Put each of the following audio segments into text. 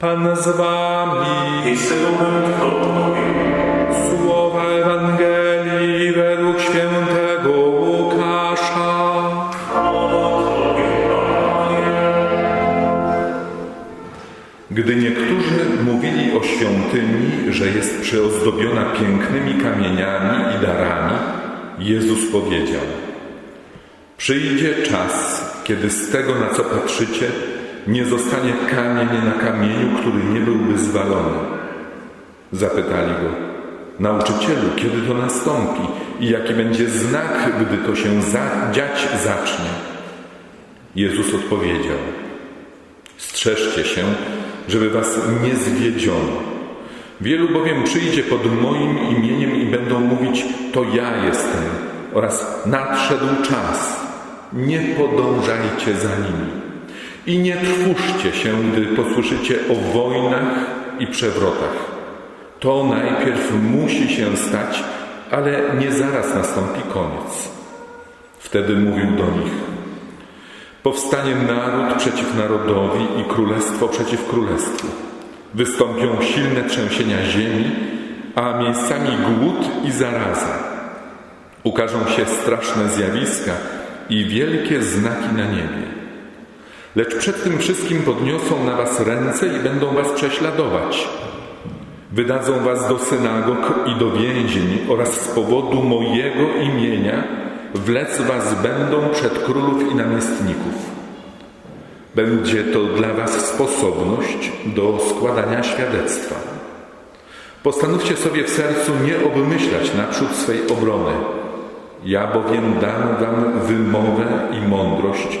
Pan z wami. i z. Słowa Ewangelii według świętego Łukasza. Gdy niektórzy mówili o świątyni, że jest przyozdobiona pięknymi kamieniami i darami, Jezus powiedział: Przyjdzie czas, kiedy z tego, na co patrzycie, nie zostanie kamień na kamieniu, który nie byłby zwalony. Zapytali go: Nauczycielu, kiedy to nastąpi i jaki będzie znak, gdy to się za dziać zacznie? Jezus odpowiedział: Strzeżcie się, żeby was nie zwiedziono. Wielu bowiem przyjdzie pod moim imieniem i będą mówić: To ja jestem, oraz nadszedł czas. Nie podążajcie za nimi. I nie trwóżcie się, gdy posłyszycie o wojnach i przewrotach. To najpierw musi się stać, ale nie zaraz nastąpi koniec. Wtedy mówił do nich: Powstanie naród przeciw narodowi i królestwo przeciw królestwu. Wystąpią silne trzęsienia ziemi, a miejscami głód i zaraza. Ukażą się straszne zjawiska i wielkie znaki na niebie. Lecz przed tym wszystkim podniosą na was ręce i będą was prześladować. Wydadzą was do synagog i do więzień oraz z powodu mojego imienia wlec was będą przed królów i namiestników. Będzie to dla was sposobność do składania świadectwa. Postanówcie sobie w sercu nie obmyślać naprzód swej obrony. Ja bowiem dam wam wymowę i mądrość,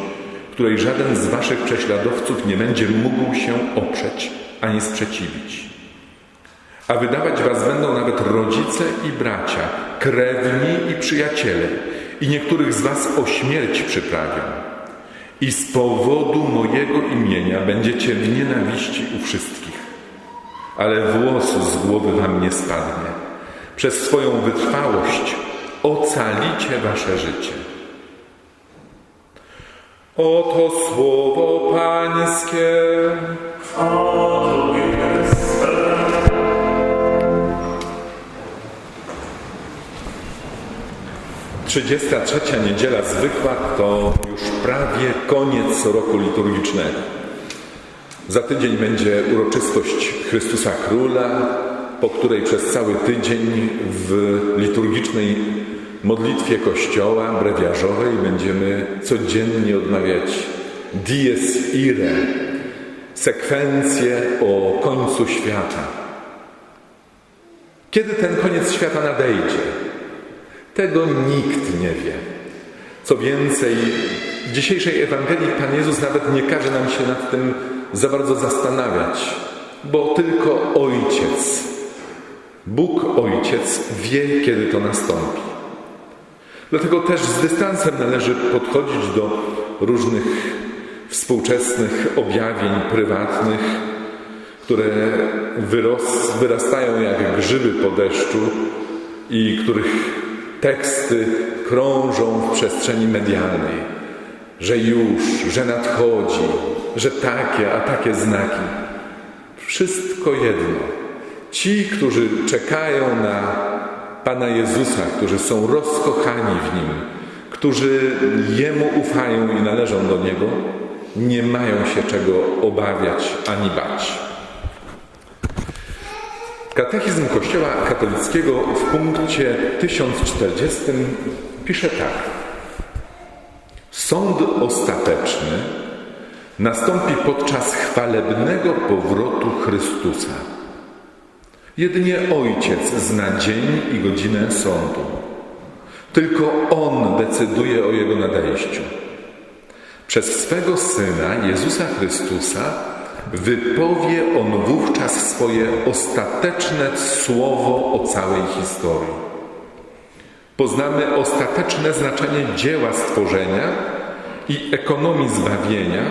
której żaden z waszych prześladowców nie będzie mógł się oprzeć ani sprzeciwić. A wydawać was będą nawet rodzice i bracia, krewni i przyjaciele, i niektórych z was o śmierć przyprawią. I z powodu mojego imienia będziecie w nienawiści u wszystkich. Ale włos z głowy wam nie spadnie. Przez swoją wytrwałość ocalicie wasze życie. Oto słowo Pańskie. Trzydziesta trzecia niedziela zwykła to już prawie koniec roku liturgicznego. Za tydzień będzie uroczystość Chrystusa Króla, po której przez cały tydzień w liturgicznej modlitwie Kościoła brewiarzowej będziemy codziennie odmawiać Dies Irae, sekwencję o końcu świata. Kiedy ten koniec świata nadejdzie? Tego nikt nie wie. Co więcej, w dzisiejszej Ewangelii Pan Jezus nawet nie każe nam się nad tym za bardzo zastanawiać, bo tylko Ojciec, Bóg Ojciec wie, kiedy to nastąpi. Dlatego też z dystansem należy podchodzić do różnych współczesnych objawień prywatnych, które wyros, wyrastają jak grzyby po deszczu i których teksty krążą w przestrzeni medialnej, że już, że nadchodzi, że takie, a takie znaki. Wszystko jedno. Ci, którzy czekają na Pana Jezusa, którzy są rozkochani w Nim, którzy Jemu ufają i należą do Niego, nie mają się czego obawiać ani bać. Katechizm Kościoła katolickiego w punkcie 1040 pisze tak. Sąd ostateczny nastąpi podczas chwalebnego powrotu Chrystusa. Jedynie Ojciec zna dzień i godzinę sądu. Tylko On decyduje o Jego nadejściu. Przez swego Syna, Jezusa Chrystusa, wypowie On wówczas swoje ostateczne słowo o całej historii. Poznamy ostateczne znaczenie dzieła stworzenia i ekonomii zbawienia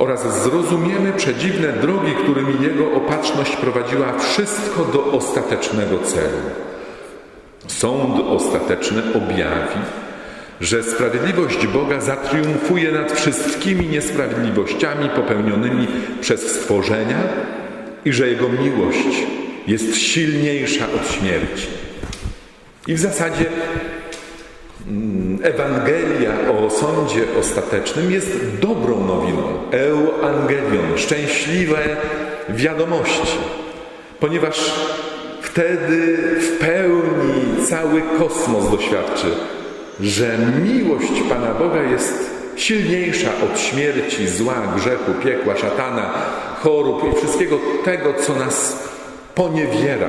oraz zrozumiemy przedziwne drogi, którymi Jego opatrzność prowadziła wszystko do ostatecznego celu. Sąd ostateczny objawi, że sprawiedliwość Boga zatriumfuje nad wszystkimi niesprawiedliwościami popełnionymi przez stworzenia i że Jego miłość jest silniejsza od śmierci. I w zasadzie Ewangelia o sądzie ostatecznym jest dobrą nowiną, euangelion, szczęśliwe wiadomości, ponieważ wtedy w pełni cały kosmos doświadczy, że miłość Pana Boga jest silniejsza od śmierci, zła, grzechu, piekła, szatana, chorób i wszystkiego tego, co nas poniewiera,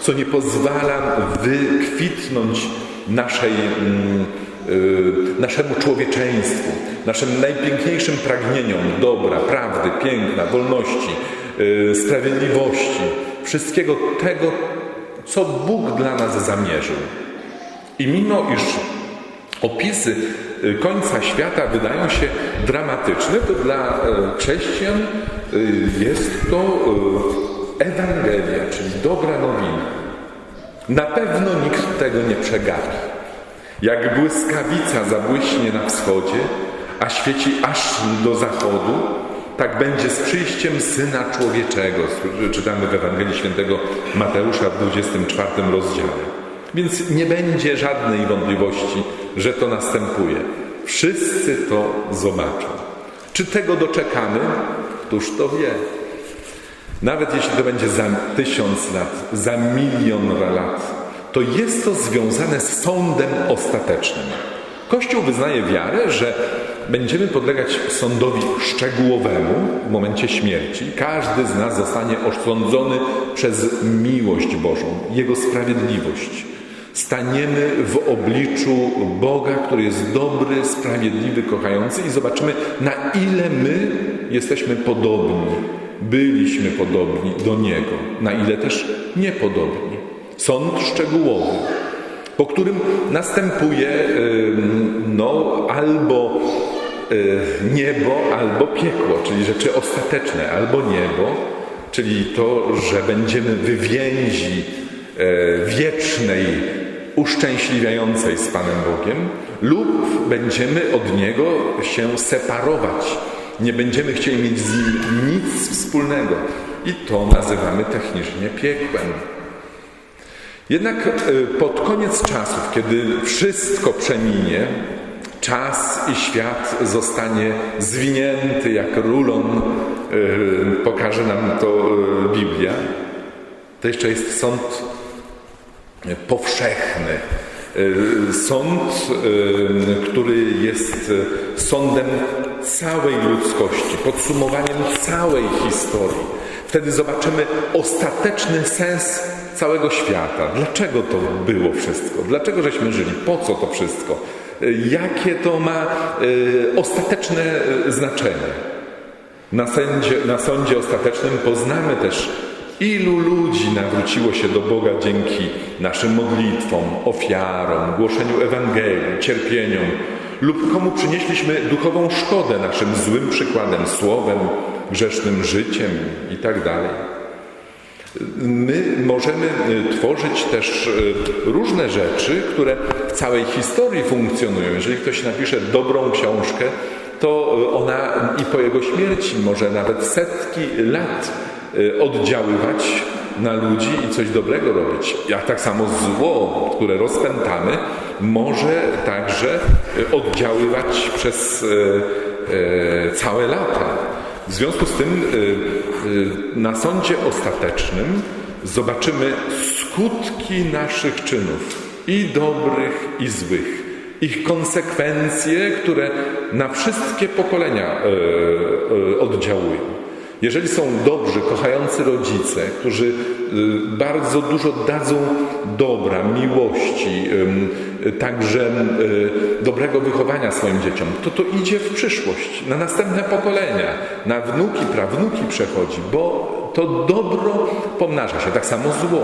co nie pozwala wykwitnąć naszej, mm, y, naszemu człowieczeństwu, naszym najpiękniejszym pragnieniom dobra, prawdy, piękna, wolności, y, sprawiedliwości, wszystkiego tego, co Bóg dla nas zamierzył. I mimo iż opisy y, końca świata wydają się dramatyczne, to dla y, chrześcijan jest to y, Ewangelia, czyli dobra nowina. Na pewno nikt tego nie przegapi. Jak błyskawica zabłyśnie na wschodzie, a świeci aż do zachodu, tak będzie z przyjściem Syna Człowieczego. Czytamy w Ewangelii Świętego Mateusza w 24 rozdziale. Więc nie będzie żadnej wątpliwości, że to następuje. Wszyscy to zobaczą. Czy tego doczekamy? Któż to wie? Nawet jeśli to będzie za tysiąc lat, za milion lat, to jest to związane z sądem ostatecznym. Kościół wyznaje wiarę, że będziemy podlegać sądowi szczegółowemu w momencie śmierci. Każdy z nas zostanie osądzony przez miłość Bożą, Jego sprawiedliwość. Staniemy w obliczu Boga, który jest dobry, sprawiedliwy, kochający i zobaczymy, na ile my jesteśmy podobni, byliśmy podobni do Niego, na ile też niepodobni. Sąd szczegółowy, po którym następuje no, albo y, niebo, albo piekło, czyli rzeczy ostateczne, albo niebo, czyli to, że będziemy wywięzi y, wiecznej, uszczęśliwiającej z Panem Bogiem, lub będziemy od Niego się separować. Nie będziemy chcieli mieć z Nim nic wspólnego. I to nazywamy technicznie piekłem. Jednak y, pod koniec czasów, kiedy wszystko przeminie, czas i świat zostanie zwinięty jak rulon, y, pokaże nam to y, Biblia, to jeszcze jest sąd powszechny. Sąd, który jest sądem całej ludzkości, podsumowaniem całej historii. Wtedy zobaczymy ostateczny sens całego świata. Dlaczego to było wszystko? Dlaczego żeśmy żyli? Po co to wszystko? Jakie to ma y, ostateczne znaczenie? Na, na sądzie ostatecznym poznamy też, ilu ludzi nawróciło się do Boga dzięki naszym modlitwom, ofiarom, głoszeniu Ewangelii, cierpieniom, lub komu przynieśliśmy duchową szkodę naszym złym przykładem, słowem, grzesznym życiem i tak. My możemy tworzyć też różne rzeczy, które w całej historii funkcjonują. Jeżeli ktoś napisze dobrą książkę, to ona i po jego śmierci może nawet setki lat oddziaływać na ludzi i coś dobrego robić. A tak samo zło, które rozpętamy, może także oddziaływać przez całe lata. W związku z tym na sądzie ostatecznym zobaczymy skutki naszych czynów i dobrych, i złych. Ich konsekwencje, które na wszystkie pokolenia oddziałują. Jeżeli są dobrzy, kochający rodzice, którzy bardzo dużo dadzą dobra, miłości, także dobrego wychowania swoim dzieciom, to to idzie w przyszłość, na następne pokolenia, na wnuki, prawnuki przechodzi, bo to dobro pomnaża się, tak samo zło.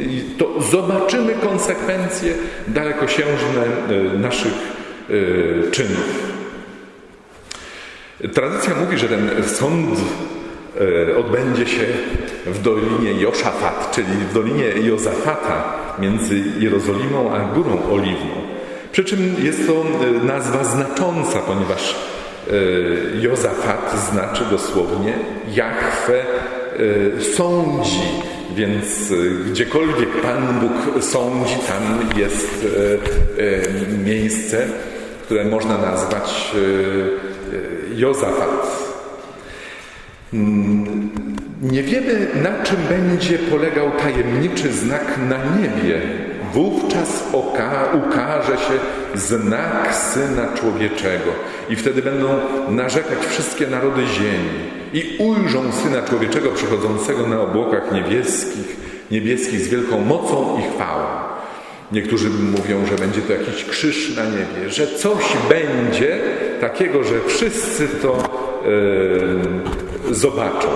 I to zobaczymy konsekwencje dalekosiężne naszych czynów. Tradycja mówi, że ten sąd odbędzie się w Dolinie Joszafat, czyli w Dolinie Jozafata między Jerozolimą a Górą Oliwną. Przy czym jest to e, nazwa znacząca, ponieważ e, Jozafat znaczy dosłownie Jahwe e, sądzi, więc e, gdziekolwiek Pan Bóg sądzi, tam jest e, e, miejsce, które można nazwać e, e, Jozafat. Mm, Nie wiemy, na czym będzie polegał tajemniczy znak na niebie. Wówczas oka, ukaże się znak Syna Człowieczego i wtedy będą narzekać wszystkie narody ziemi i ujrzą Syna Człowieczego przychodzącego na obłokach niebieskich, niebieskich z wielką mocą i chwałą. Niektórzy mówią, że będzie to jakiś krzyż na niebie, że coś będzie takiego, że wszyscy to e, zobaczą.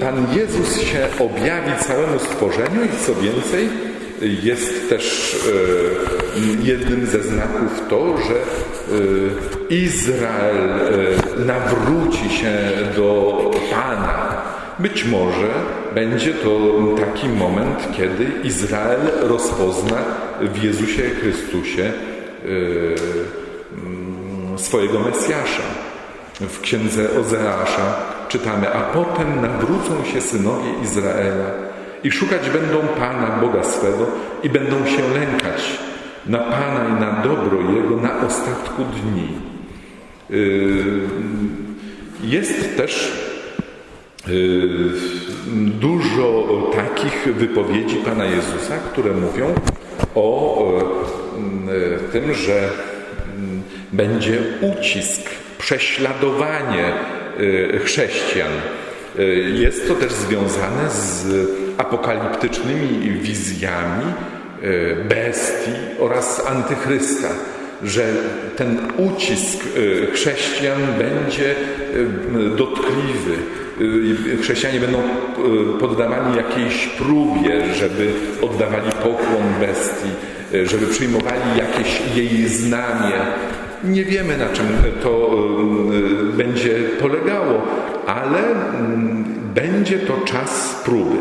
Pan Jezus się objawi całemu stworzeniu i co więcej, jest też e, jednym ze znaków to, że e, Izrael e, nawróci się do Pana. Być może będzie to taki moment, kiedy Izrael rozpozna w Jezusie Chrystusie mm, swojego Mesjasza. W księdze Ozeasza czytamy, a potem nawrócą się synowie Izraela i szukać będą Pana, Boga swego i będą się lękać na Pana i na dobro Jego na ostatku dni. Yy, Jest też Y, dużo takich wypowiedzi Pana Jezusa, które mówią o y, tym, że y, będzie ucisk, prześladowanie y, chrześcijan. Y, Jest to też związane z apokaliptycznymi wizjami y, bestii oraz antychrysta że ten ucisk chrześcijan będzie dotkliwy. Chrześcijanie będą poddawani jakiejś próbie, żeby oddawali pokłon bestii, żeby przyjmowali jakieś jej znamie. Nie wiemy na czym to y, będzie polegało, ale mm, będzie to czas próby.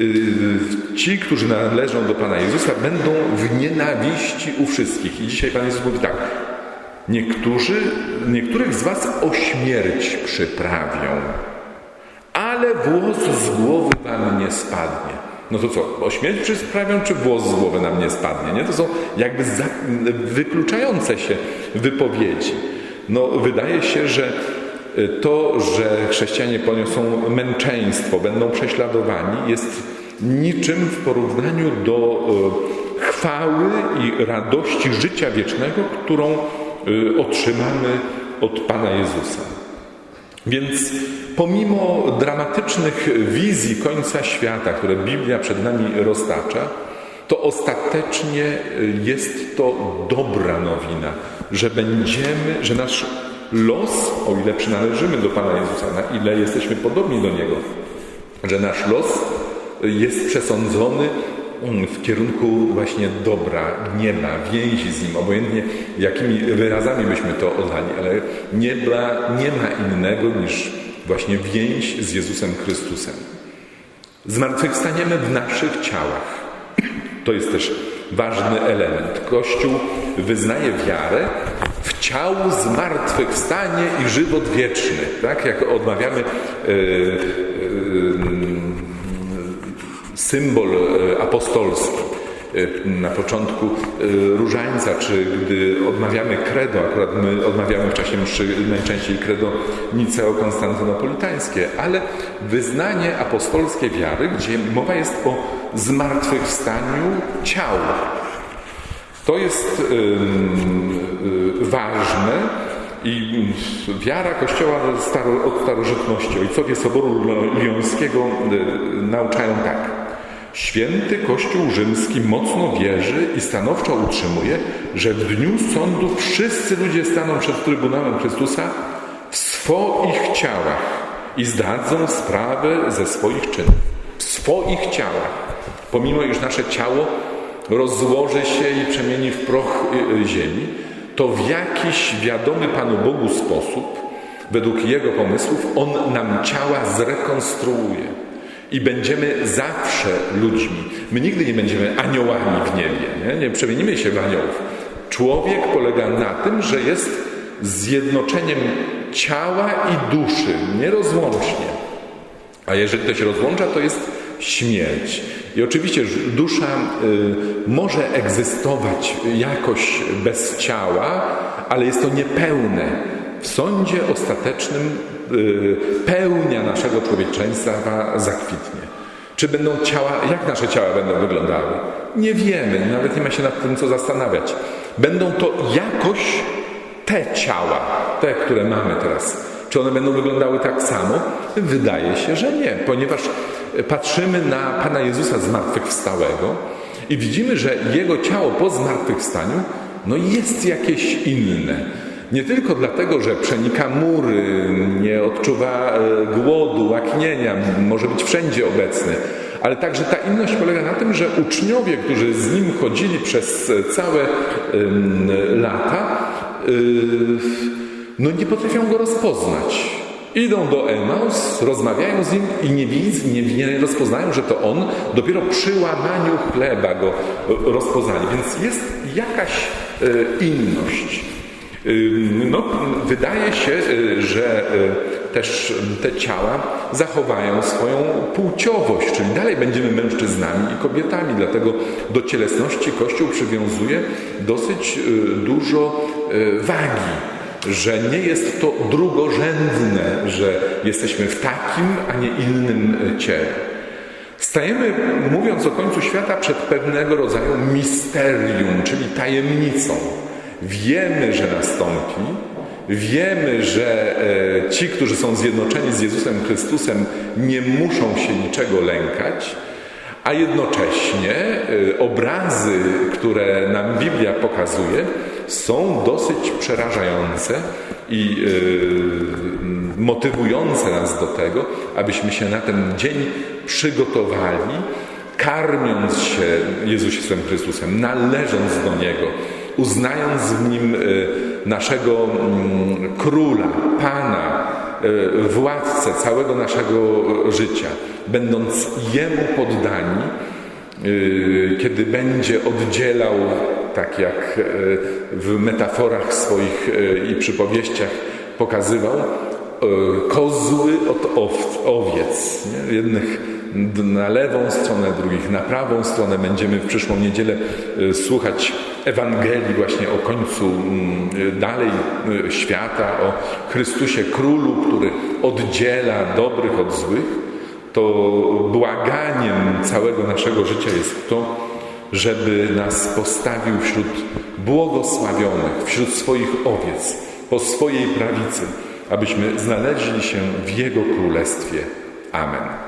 Y, Ci, którzy należą do Pana Jezusa, będą w nienawiści u wszystkich. I dzisiaj Pan Jezus mówi tak: Niektórzy, niektórych z Was o śmierć przyprawią, ale włos z głowy Wam nie spadnie. No to co, o śmierć czy włos z głowy nam nie spadnie? Nie? To są jakby za, wykluczające się wypowiedzi. No, wydaje się, że to, że chrześcijanie poniosą męczeństwo, będą prześladowani, jest niczym w porównaniu do e, chwały i radości życia wiecznego, którą e, otrzymamy od Pana Jezusa. Więc pomimo dramatycznych wizji końca świata, które Biblia przed nami roztacza, to ostatecznie jest to dobra nowina, że będziemy, że nasz los, o ile przynależymy do Pana Jezusa, na ile jesteśmy podobni do Niego, że nasz los jest przesądzony w kierunku właśnie dobra, nieba, więzi z Nim, obojętnie jakimi wyrazami byśmy to oddali, ale nieba nie ma innego niż właśnie więź z Jezusem Chrystusem. Zmartwychwstaniemy w naszych ciałach. To jest też ważny element. Kościół wyznaje wiarę w ciału zmartwychwstanie i żywot wieczny. Tak jak odmawiamy e, e, symbol e, apostolski e, na początku e, różańca, czy gdy odmawiamy credo, akurat my odmawiamy w czasie mszy najczęściej credo niceo-konstantynopolitańskie, ale wyznanie apostolskie wiary, gdzie mowa jest o zmartwychwstaniu ciała. To jest ważne i wiara Kościoła od starożytności. Ojcowie Soboru Liońskiego nauczają tak. Święty Kościół Rzymski mocno wierzy i stanowczo utrzymuje, że w dniu sądu wszyscy ludzie staną przed Trybunałem Chrystusa w swoich ciałach i zdadzą sprawę ze swoich czynów. W swoich ciałach. Pomimo, iż nasze ciało rozłoży się i przemieni w proch ziemi, to w jakiś wiadomy Panu Bogu sposób, według Jego pomysłów, On nam ciała zrekonstruuje. I będziemy zawsze ludźmi. My nigdy nie będziemy aniołami w niebie, nie, nie przemienimy się w aniołów. Człowiek polega na tym, że jest zjednoczeniem ciała i duszy, nierozłącznie. A jeżeli to się rozłącza, to jest śmierć. I oczywiście dusza y, może egzystować jakoś bez ciała, ale jest to niepełne. W sądzie ostatecznym y, pełnia naszego człowieczeństwa zakwitnie. Czy będą ciała, jak nasze ciała będą wyglądały? Nie wiemy, nawet nie ma się nad tym co zastanawiać. Będą to jakoś te ciała, te, które mamy teraz, czy one będą wyglądały tak samo? Wydaje się, że nie, ponieważ patrzymy na Pana Jezusa zmartwychwstałego i widzimy, że Jego ciało po zmartwychwstaniu no jest jakieś inne. Nie tylko dlatego, że przenika mury, nie odczuwa e, głodu, łaknienia, może być wszędzie obecny, ale także ta inność polega na tym, że uczniowie, którzy z nim chodzili przez całe ym, lata, yy, no nie potrafią go rozpoznać. Idą do Emaus, rozmawiają z nim i nie, widz, nie, nie rozpoznają, że to on. Dopiero przy łamaniu chleba go e, rozpoznali. Więc jest jakaś e, inność. No, wydaje się, y, że y, też te ciała zachowają swoją płciowość, czyli dalej będziemy mężczyznami i kobietami, dlatego do cielesności Kościół przywiązuje dosyć y, dużo y, wagi, że nie jest to drugorzędne, że jesteśmy w takim, a nie innym y, ciele. Stajemy, mówiąc o końcu świata, przed pewnego rodzaju misterium, czyli tajemnicą. Wiemy, że nastąpi, wiemy, że e, ci, którzy są zjednoczeni z Jezusem Chrystusem, nie muszą się niczego lękać, a jednocześnie e, obrazy, które nam Biblia pokazuje, są dosyć przerażające i e, motywujące nas do tego, abyśmy się na ten dzień przygotowali, karmiąc się Jezusem Chrystusem, należąc do Niego, uznając w Nim e, naszego mm, Króla, Pana, e, władcę całego naszego życia, będąc Jemu poddani, e, kiedy będzie oddzielał, tak jak w metaforach swoich i przypowieściach pokazywał, kozły od ow- owiec. Jednych na lewą stronę, drugich na prawą stronę. Będziemy w przyszłą niedzielę e, słuchać Ewangelii właśnie o końcu mm, dalej e, świata, o Chrystusie Królu, który oddziela dobrych od złych. To błaganiem całego naszego życia jest to, żeby nas postawił wśród błogosławionych, wśród swoich owiec, po swojej prawicy, abyśmy znaleźli się w Jego Królestwie. Amen.